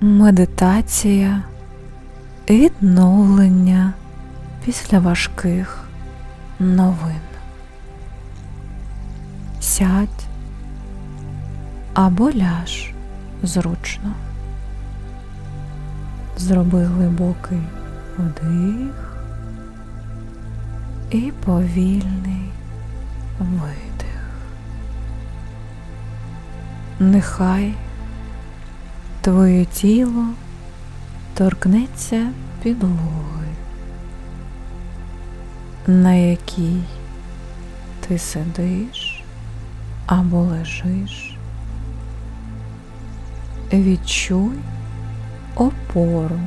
Медитація відновлення після важких новин. Сядь або ляж зручно. Зроби глибокий вдих і повільний видих. Нехай твоє тіло торкнеться підлоги, на якій ти сидиш або лежиш. Відчуй опору.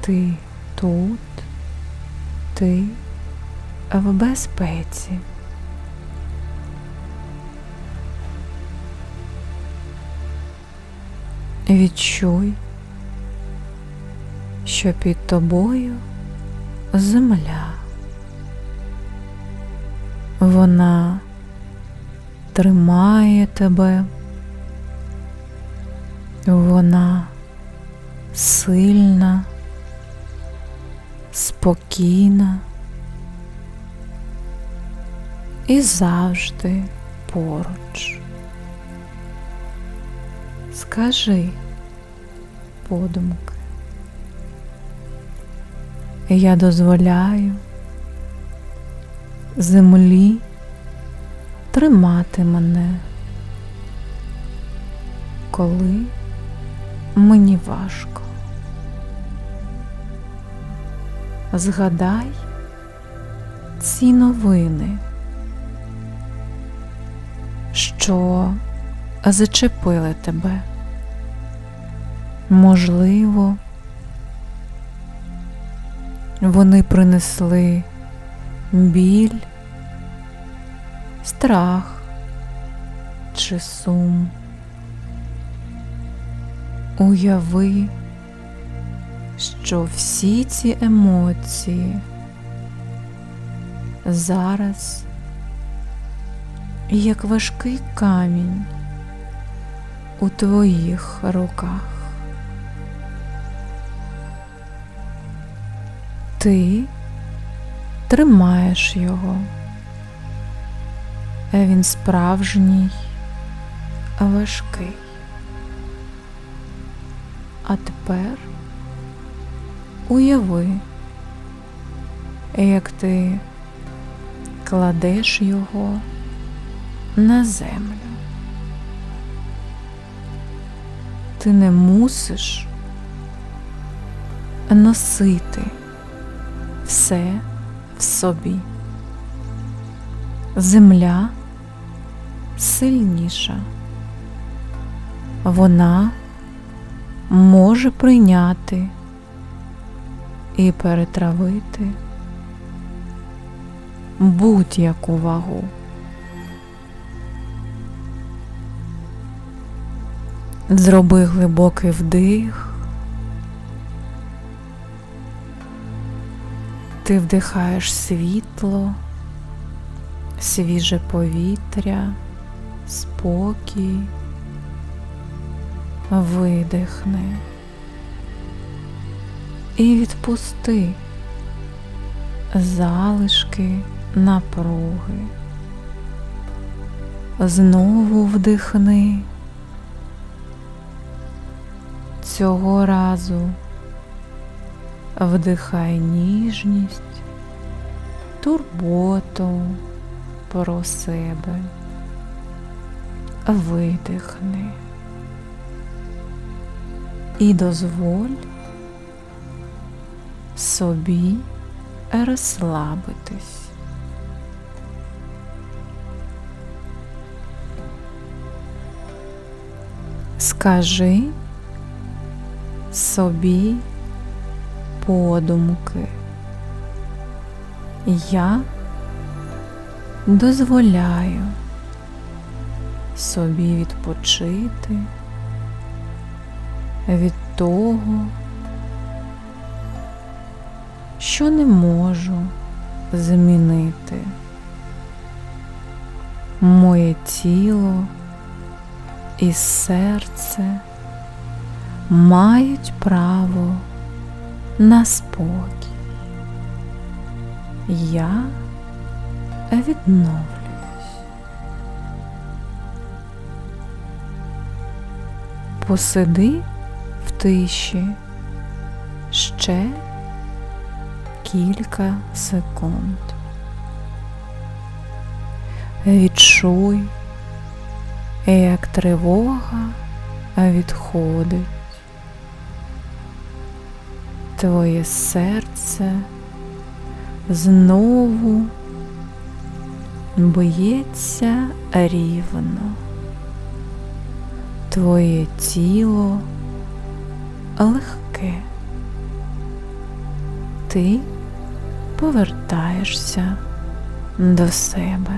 Ти тут, ти в безпеці. Відчуй, що під тобою земля. Вона тримає тебе, вона сильна, спокійна і завжди поруч. Скажи подумки. Я дозволяю землі тримати мене, коли мені важко. Згадай ці новини, що зачепили тебе. Можливо, вони принесли біль, страх чи сум. Уяви, що всі ці емоції зараз як важкий камінь у твоїх руках. Ти тримаєш його, він справжній, важкий. А тепер уяви, як ти кладеш його на землю. Ти не мусиш носити все в собі. Земля сильніша. Вона може прийняти і перетравити будь-яку вагу. Зроби глибокий вдих. Ти вдихаєш світло, свіже повітря, спокій, видихни і відпусти залишки напруги. Знову вдихни. Цього разу. Вдихай ніжність, турботу про себе, видихни. І дозволь собі розслабитись. Скажи собі подумки. Я дозволяю собі відпочити від того, що не можу змінити. Моє тіло і серце мають право на спокій. Я відновлююсь. Посиди в тиші ще кілька секунд. Відчуй, як тривога відходить. Твоє серце знову б'ється рівно. Твоє тіло легке. Ти повертаєшся до себе.